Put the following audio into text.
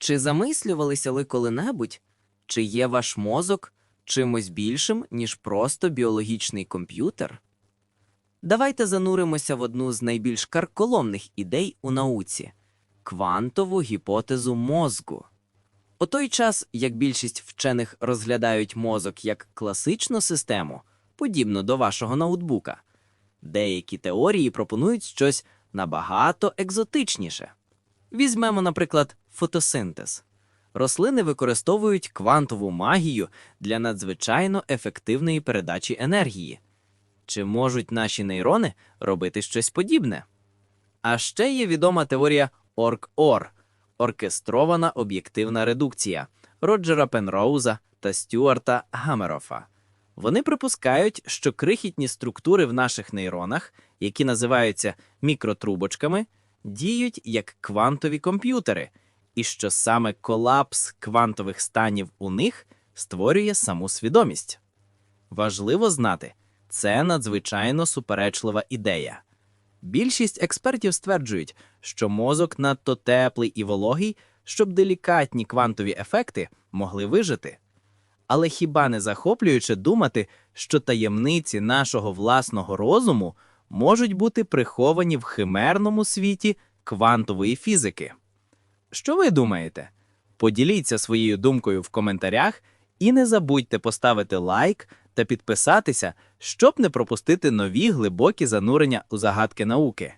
Чи замислювалися ви коли-небудь, чи є ваш мозок чимось більшим, ніж просто біологічний комп'ютер? Давайте зануримося в одну з найбільш карколомних ідей у науці квантову гіпотезу мозку. У той час, як більшість вчених розглядають мозок як класичну систему, подібну до вашого ноутбука, деякі теорії пропонують щось набагато екзотичніше. Візьмемо, наприклад, фотосинтез. Рослини використовують квантову магію для надзвичайно ефективної передачі енергії. Чи можуть наші нейрони робити щось подібне? А ще є відома теорія Орк-Ор оркестрована об'єктивна редукція Роджера Пенроуза та Стюарта Гамерофа. Вони припускають, що крихітні структури в наших нейронах, які називаються мікротрубочками, діють як квантові комп'ютери, і що саме колапс квантових станів у них створює саму свідомість. Важливо знати, це надзвичайно суперечлива ідея. Більшість експертів стверджують, що мозок надто теплий і вологий, щоб делікатні квантові ефекти могли вижити. Але хіба не захоплююче думати, що таємниці нашого власного розуму можуть бути приховані в химерному світі квантової фізики? Що ви думаєте? Поділіться своєю думкою в коментарях і не забудьте поставити лайк та підписатися, щоб не пропустити нові глибокі занурення у загадки науки.